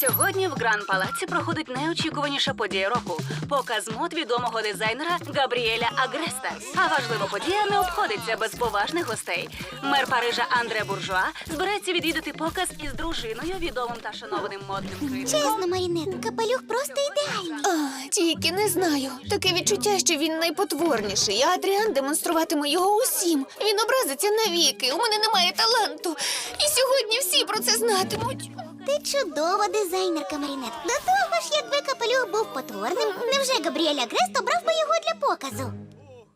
Сьогодні в Гран Палаці проходить найочікуваніша подія року показ мод відомого дизайнера Габріеля Агреста. А важлива подія не обходиться без поважних гостей. Мер Парижа Андре Буржуа збирається відвідати показ із дружиною, відомим та шанованим модним критиком. Чесно, Марінет, капелюх просто ідеальний. А, тільки не знаю. Таке відчуття, що він найпотворніший, а Адріан демонструватиме його усім. Він образиться навіки. У мене немає таланту. І сьогодні всі про це знатимуть. Ти чудова дизайнерка, Марінет. До того ж, якби капелюх був потворним, невже Габріеля Грест обрав би його для показу?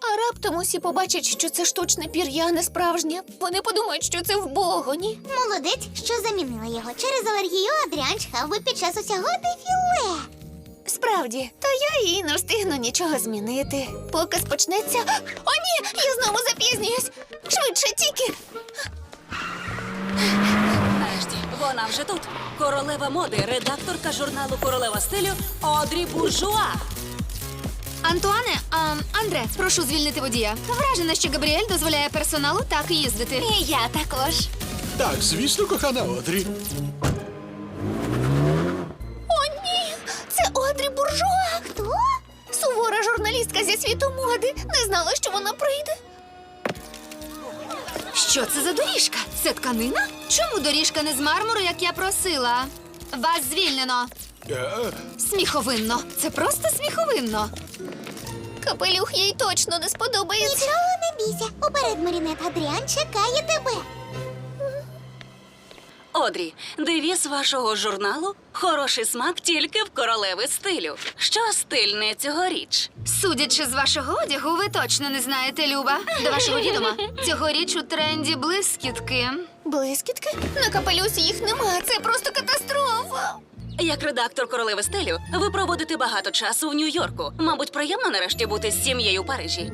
А раптом усі побачать, що це штучне пір'я, не справжнє. Вони подумають, що це вбогоні. Молодець, що замінила його. Через алергію Адріан чхав би під час усього дефіле. Справді, та я і не встигну нічого змінити. Показ почнеться. О, ні! Я знову запізнююсь! Швидше тільки! Вона вже тут. Королева моди, редакторка журналу Королева стилю Одрі Буржуа. Антуане, а, Андре, прошу звільнити водія. Вражена, що Габріель дозволяє персоналу так їздити. І я також. Так, звісно, кохана Одрі. О, ні! Це Одрі Буржуа! Хто? Сувора журналістка зі світу моди. Не знала, що вона прийде. Що це за доріжка? Це тканина? Чому доріжка не з мармуру, як я просила? Вас звільнено. Е, Сміховинно. Це просто сміховинно. Капелюх їй точно не сподобається. Нічого не бійся. Уперед, Марінет, Адріан чекає тебе. Одрі, девіз вашого журналу хороший смак тільки в королеви стилю. Що стильне цьогоріч? Судячи з вашого одягу, ви точно не знаєте, Люба. До вашого відома. Цьогоріч у тренді блискітки. Блискітки? На капелюсі їх нема. Це просто катастрофа. Як редактор королеви стилю, ви проводите багато часу в Нью-Йорку. Мабуть, приємно нарешті бути з сім'єю у Парижі.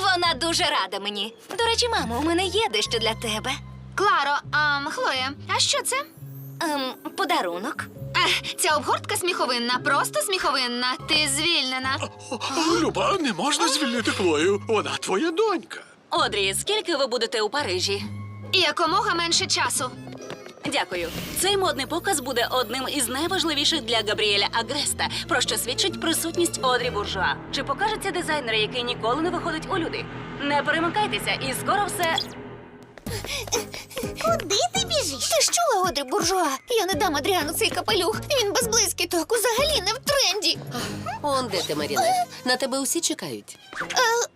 Вона дуже рада мені. До речі, мамо, у мене є дещо для тебе. Кларо, а Хлоя, а що це? Ем, подарунок. Ех, ця обгортка сміховинна, просто сміховинна. Ти звільнена. Люба, не можна звільнити Хлою. Вона твоя донька. Одрі, скільки ви будете у Парижі? Якомога менше часу. Дякую. Цей модний показ буде одним із найважливіших для Габріеля Агреста, про що свідчить присутність Одрі Буржуа. Чи покажеться дизайнер, який ніколи не виходить у люди? Не перемикайтеся, і скоро все. Куди ти біжиш? Ти ж чула, Одрі Буржуа? Я не дам Адріану цей капелюх. Він без блискіток, взагалі не в тренді. Он де ти, Марінет? На тебе усі чекають. Е,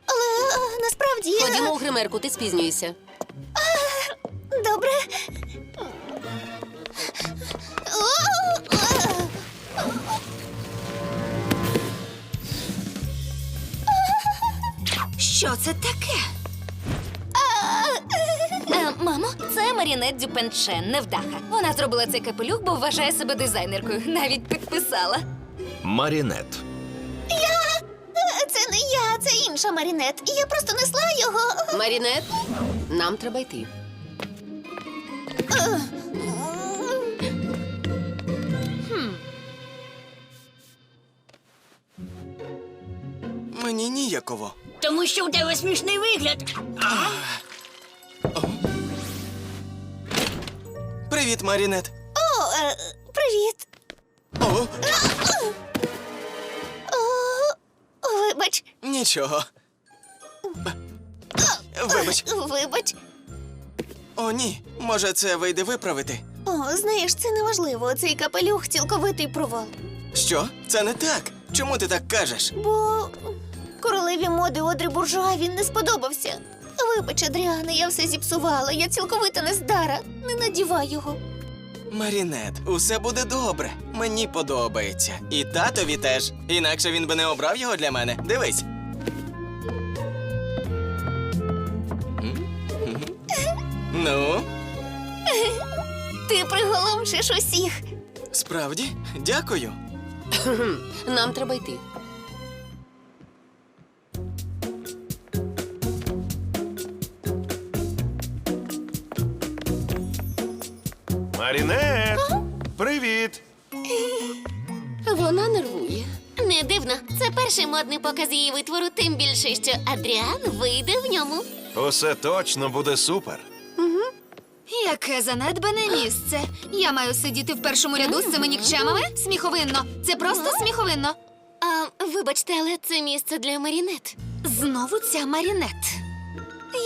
але е, насправді. е, Ходімо у гримерку, ти спізнюєшся. Добре. Що це таке? Е, мамо, це Марінет Дюпеншен, невдаха. Вона зробила цей капелюх, бо вважає себе дизайнеркою. Навіть підписала. Марінет. Е, Це не я, це інша Марінет. Я просто несла його. Марінет, нам треба йти. Мені ніяково. Тому що у тебе смішний вигляд. Привіт, Марінет. О, е, привіт. О, О, вибач, нічого. Вибач. вибач. О, ні. Може, це вийде виправити. О, знаєш, це неважливо. Цей капелюх цілковитий провал. Що? Це не так. Чому ти так кажеш? Бо королеві моди Одрі Буржуа він не сподобався. Вибач, Адріане, я все зіпсувала. Я цілковито нездара. Не надівай його. Марінет, усе буде добре. Мені подобається. І татові теж. Інакше він би не обрав його для мене. Дивись. М? Ну, Ти приголомшиш усіх. справді, дякую. Нам треба йти. Марінет! Привіт! Вона нервує. Не дивно, це перший модний показ її витвору, тим більше, що Адріан вийде в ньому. Усе точно буде супер. Яке занедбане місце. Я маю сидіти в першому ряду з цими нікчемами? Сміховинно. Це просто сміховинно. А, вибачте, але це місце для марінет. Знову ця марінет.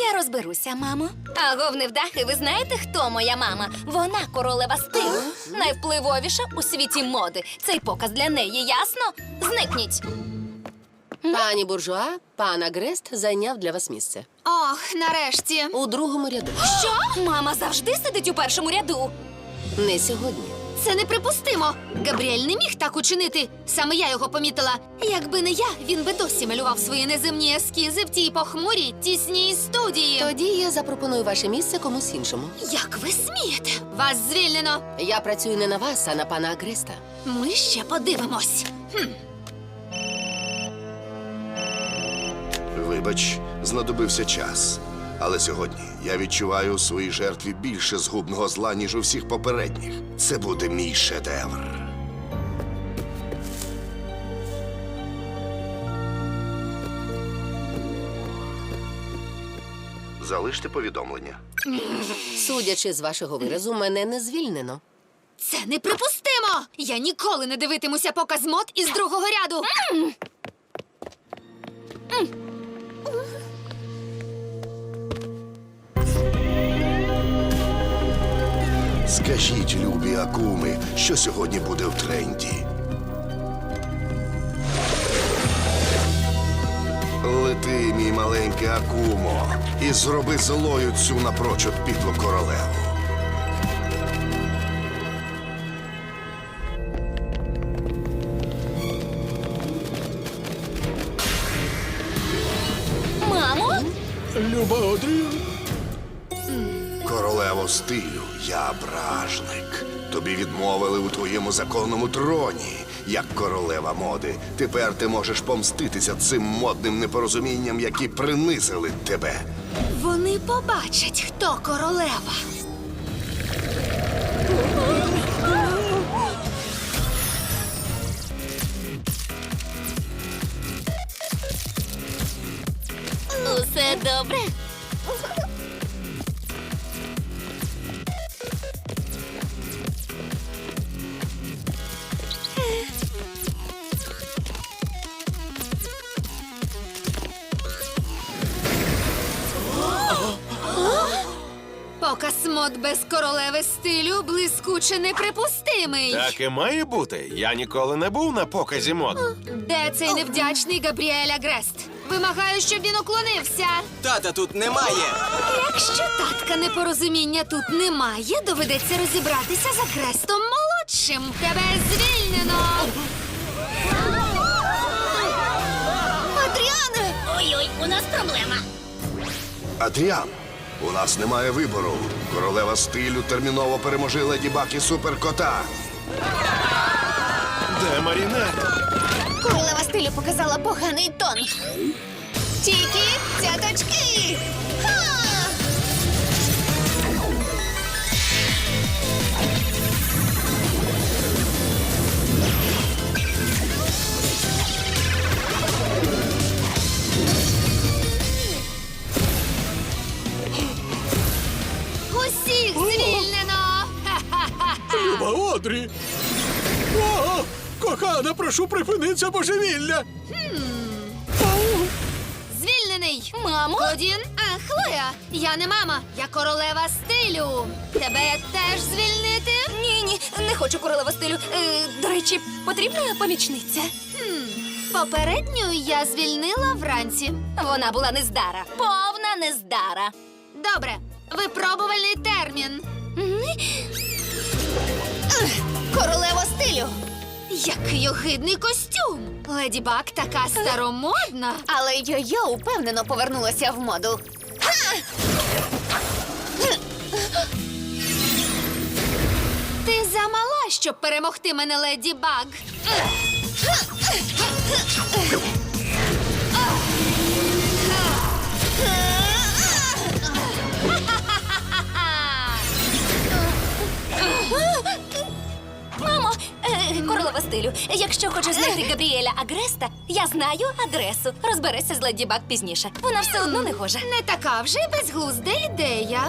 Я розберуся, мамо. А говневдахи, ви знаєте, хто моя мама? Вона королева стилю. Найвпливовіша у світі моди. Цей показ для неї, ясно? Зникніть. Пані буржуа, пан Агрест зайняв для вас місце. Ох, нарешті. У другому ряду. Що? Мама завжди сидить у першому ряду. Не сьогодні. Це неприпустимо. Габріель не міг так учинити. Саме я його помітила. Якби не я, він би досі малював свої неземні ескізи в тій похмурій, тісній студії. Тоді я запропоную ваше місце комусь іншому. Як ви смієте? Вас звільнено. Я працюю не на вас, а на пана Агреста. Ми ще подивимось. Вибач, знадобився час. Але сьогодні я відчуваю у своїй жертві більше згубного зла, ніж у всіх попередніх. Це буде мій шедевр. Залиште повідомлення. Судячи з вашого виразу, мене не звільнено. Це неприпустимо! Я ніколи не дивитимуся показ мод із другого ряду. Скажіть, любі акуми, що сьогодні буде в тренді. Лети, мій маленький акумо, і зроби злою цю напрочуд підлу королеву. Я бражник. Тобі відмовили у твоєму законному троні, як королева моди. Тепер ти можеш помститися цим модним непорозумінням, які принизили тебе. Вони побачать, хто королева. Усе добре? Мод без королеви стилю блискуче неприпустимий. Так і має бути. Я ніколи не був на показі мод. Де цей невдячний Габріель Агрест? Вимагаю, щоб він уклонився. Тата тут немає. Якщо татка непорозуміння тут немає, доведеться розібратися з Агрестом молодшим. Тебе звільнено. Адріане! Ой-ой, у нас проблема. Адріан, у нас немає вибору. Королева стилю терміново переможе леді і суперкота. Де Марінет? Королева стилю показала поганий тон. Тільки цяточки! Ха! Прошу, припини божевілля. Звільнений. Мамо? Клодін? А, Хлоя, я не мама, я королева стилю. Тебе теж звільнити? Ні, ні, не хочу королева стилю. Е, до речі, потрібна помічниця. Попередню я звільнила вранці. Вона була нездара. Повна нездара. Добре, випробувальний термін. Королева стилю. Який огидний костюм! Леді Баг така старомодна. Але йо-йо упевнено повернулася в моду. Ти замала, щоб перемогти мене, леді Баг. Е, королева стилю. Якщо хочеш знайти Габріеля Агреста, я знаю адресу. Розберешся з леді Баг пізніше. Вона все одно не хожа. Не така вже безглузда ідея.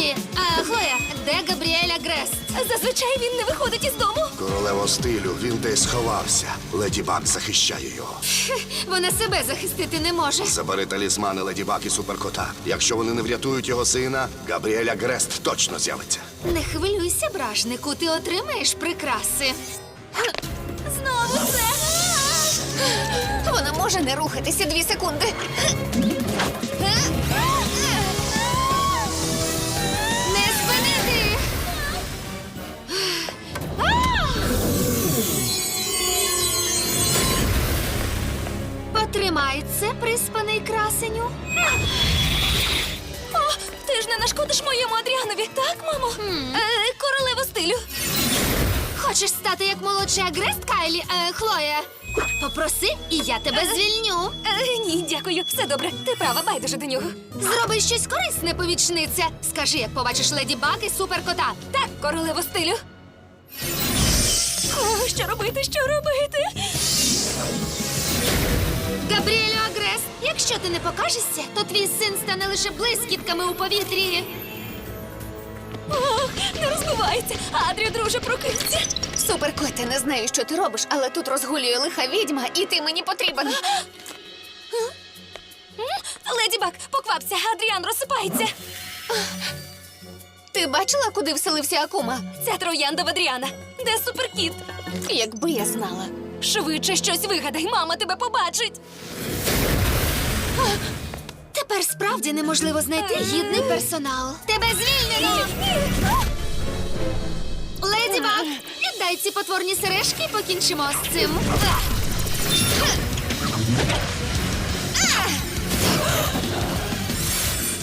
Холі, а, Хлоя, де Габріеля Грест? Зазвичай він не виходить із дому. Королева стилю, він десь сховався. Леді Баг захищає його. Вона себе захистити не може. Забери талісмани Леді Баг і суперкота. Якщо вони не врятують його сина, Габріеля Грест точно з'явиться. Не хвилюйся, бражнику, ти отримаєш прикраси. Знову це. Вона може не рухатися дві секунди. Потримай це, приспаний красеню. О, ти ж не нашкодиш моєму Адріанові, так, мамо? Е, королева стилю. Хочеш стати як молодший агрест, Кайлі, е, Хлоя? Попроси, і я тебе звільню. Е, ні, дякую, все добре. Ти права, байдуже до нього. Зроби щось корисне, помічниця. Скажи, як побачиш леді Баг і суперкота. Так, королева стилю. О, що робити, що робити? Габріелю Агрес, якщо ти не покажешся, то твій син стане лише блискітками у повітрі. Ох, не розбивається. Адрі, друже, прокинься. Суперкоте, не знаю, що ти робиш, але тут розгулює лиха відьма, і ти мені потрібен. Леді Баг, поквапся, Адріан розсипається. Ти бачила, куди вселився Акума? Ця троянда в Адріана. Де суперкіт? Якби я знала. Швидше щось вигадай, мама тебе побачить. Тепер справді неможливо знайти гідний персонал. Тебе звільнено! Леді Баг, віддай ці потворні сережки і покінчимо з цим.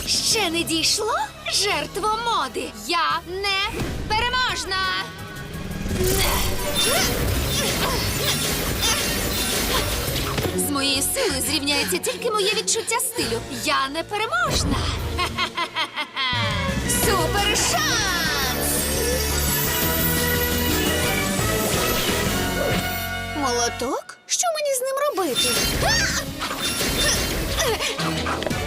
Ще не дійшло? Жертво моди. Я не переможна. З моєю силою зрівняється тільки моє відчуття стилю. Я не переможна. Супер шанс! Молоток? Що мені з ним робити?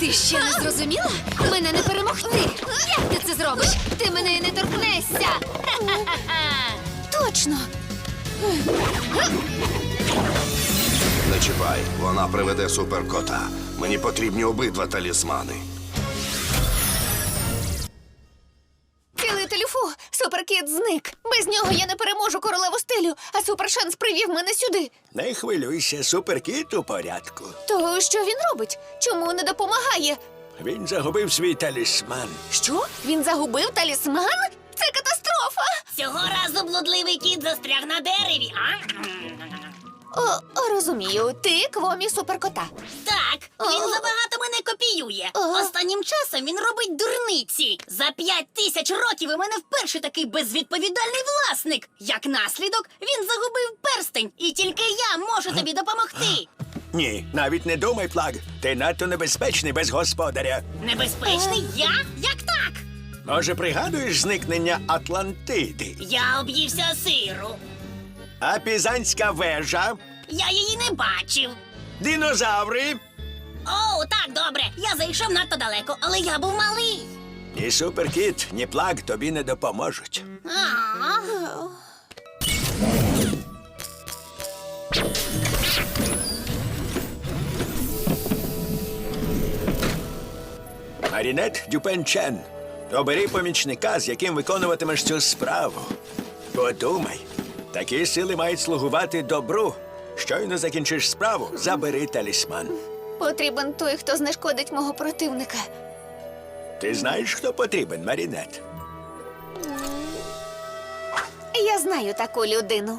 Ти ще не зрозуміла? Мене не перемогти. Як ти це зробиш? Ти мене не торкнешся. Точно. Не чіпай, вона приведе суперкота. Мені потрібні обидва талісмани. Суперкіт зник. Без нього я не переможу королеву стилю, а супершанс привів мене сюди. Не хвилюйся, суперкіт у порядку. То що він робить? Чому не допомагає? Він загубив свій талісман. Що? Він загубив талісман? Це катастрофа. Цього разу блудливий кіт застряг на дереві. А? О, розумію, ти квомі суперкота. Так, він О. забагато мене копіює. О. Останнім часом він робить дурниці. За п'ять тисяч років у мене вперше такий безвідповідальний власник. Як наслідок, він загубив перстень, і тільки я можу тобі допомогти. Ні, навіть не думай, плаг. Ти надто небезпечний без господаря. Небезпечний я? Як так? Може, пригадуєш зникнення Атлантиди? Я об'ївся сиру. А пізанська вежа? Я її не бачив. Динозаври? О, так, добре. Я зайшов надто далеко, але я був малий. Ні суперкіт, ні плаг тобі не допоможуть. А. Марінет Дюпенчен. Обери помічника, з яким виконуватимеш цю справу. Подумай, такі сили мають слугувати добру. Щойно закінчиш справу, забери талісман. Потрібен той, хто знешкодить мого противника. Ти знаєш, хто потрібен, Марінет? Я знаю таку людину.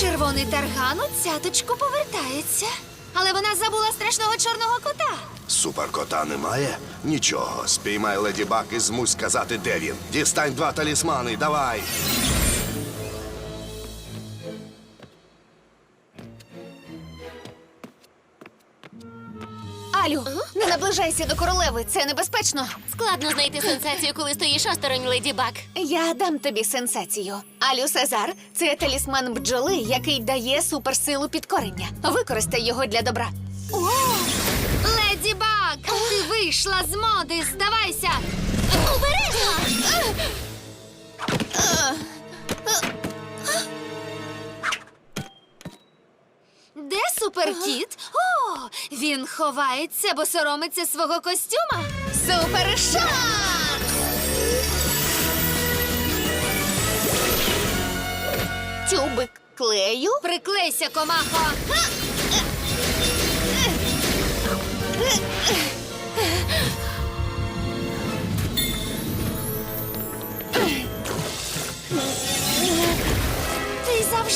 Червоний тарган у цяточку повертається. Але вона забула страшного чорного кота. Суперкота немає? Нічого. Спіймай леді Баг і змусь сказати, де він. Дістань два талісмани, давай. Алю, не наближайся до королеви, це небезпечно. Складно знайти сенсацію, коли стоїш осторонь леді Баг. Я дам тобі сенсацію. Алю Сезар це талісман бджоли, який дає суперсилу підкорення. Використай його для добра. О! Вийшла з моди, здавайся! Обережно! Де суперкіт? О, він ховається, бо соромиться свого костюма. Супершанс! Тюбик клею. Приклейся, комахо.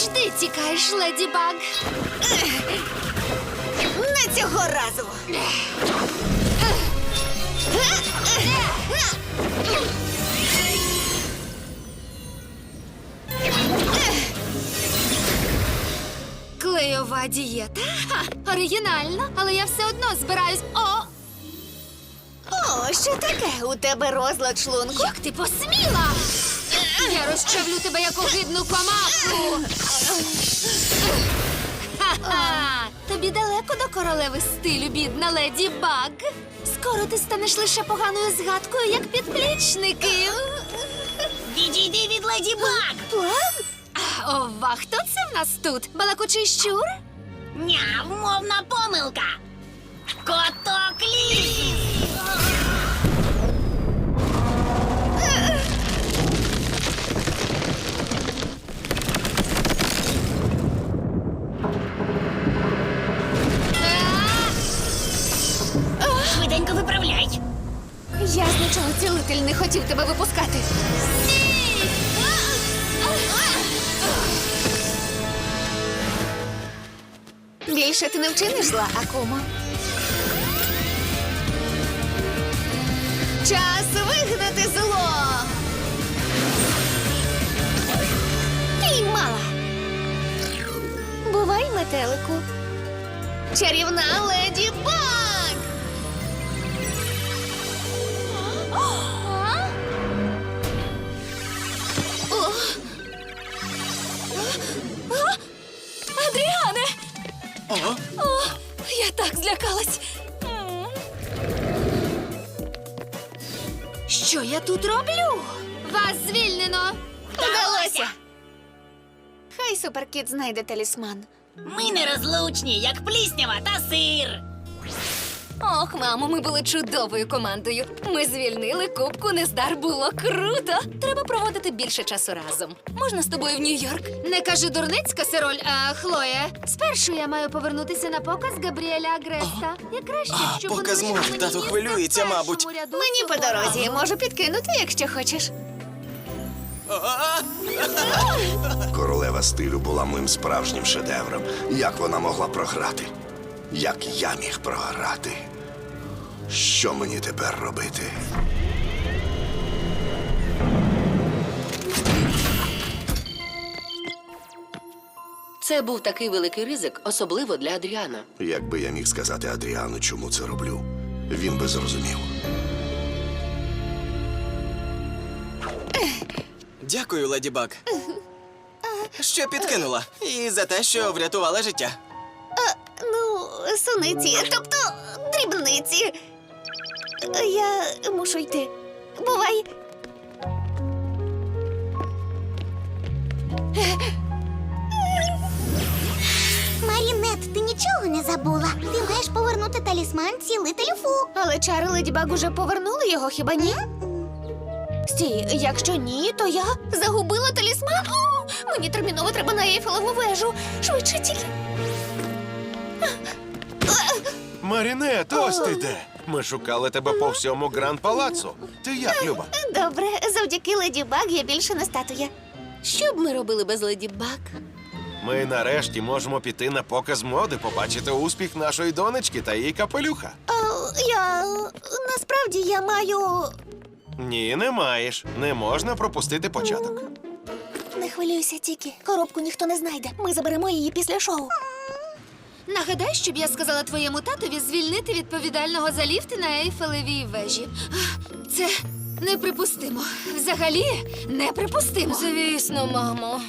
Ти тікаєш, леді Баг. Не цього разу. Клейова дієта? Ха, оригінально, але я все одно збираюсь. О! О, що таке? У тебе розлад шлунку? Як ти посміла? Я розчавлю тебе як огидну комаху. Ха-ха! Тобі далеко до королеви стилю, бідна леді Баг. Скоро ти станеш лише поганою згадкою, як підплічники. Відійди від леді Баг! План? Ова, хто це в нас тут? Балакучий щур? Ня, мовна помилка! Коток вчиниш зла, Акумо. Час вигнати зло. Піймала. Бувай, метелику. Чарівна леді Баг! Суперкіт знайде талісман. Ми нерозлучні, як пліснява та сир! Ох, мамо, ми були чудовою командою. Ми звільнили кубку, нездар було круто. Треба проводити більше часу разом. Можна з тобою в Нью-Йорк? Не кажи дурниць, Касероль, а Хлоя. Спершу я маю повернутися на показ Габріеля Агреста. Я краще, щоб показ мод, мені тато хвилюється, мабуть. першому ряду Мені по дорозі, можу підкинути, якщо хочеш. Королева стилю була моїм справжнім шедевром. Як вона могла програти? Як я міг програти? Що мені тепер робити? Це був такий великий ризик, особливо для Адріана. Якби я міг сказати Адріану, чому це роблю, він би зрозумів. Дякую, леді Баг. Що підкинула? І за те, що врятувала життя. Ну, суниці, тобто дрібниці. Я мушу йти. Бувай. Марінет, ти нічого не забула. Ти маєш повернути талісман цілителю Фу. Але чари Леді Баг уже повернули його, хіба ні? Стій, якщо ні, то я загубила талісман. О, мені терміново треба на Ейфелеву вежу. Швидше тільки. Марінет, ось ти де. Ми шукали тебе по всьому гранд палацу. Ти як, Люба? Добре, завдяки Леді Баг я більше не статуя. Що б ми робили без леді Баг? Ми нарешті можемо піти на показ моди, побачити успіх нашої донечки та її капелюха. О, Я насправді я маю. Ні, не маєш. Не можна пропустити початок. Не хвилюйся, Тікі. Коробку ніхто не знайде. Ми заберемо її після шоу. Нагадай, щоб я сказала твоєму татові звільнити відповідального за ліфти на Ейфелевій вежі. Це неприпустимо. Взагалі неприпустимо. Звісно, мамо.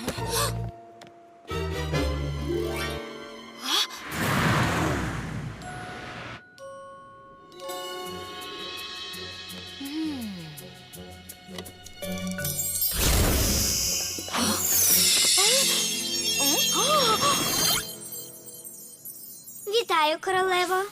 Королево.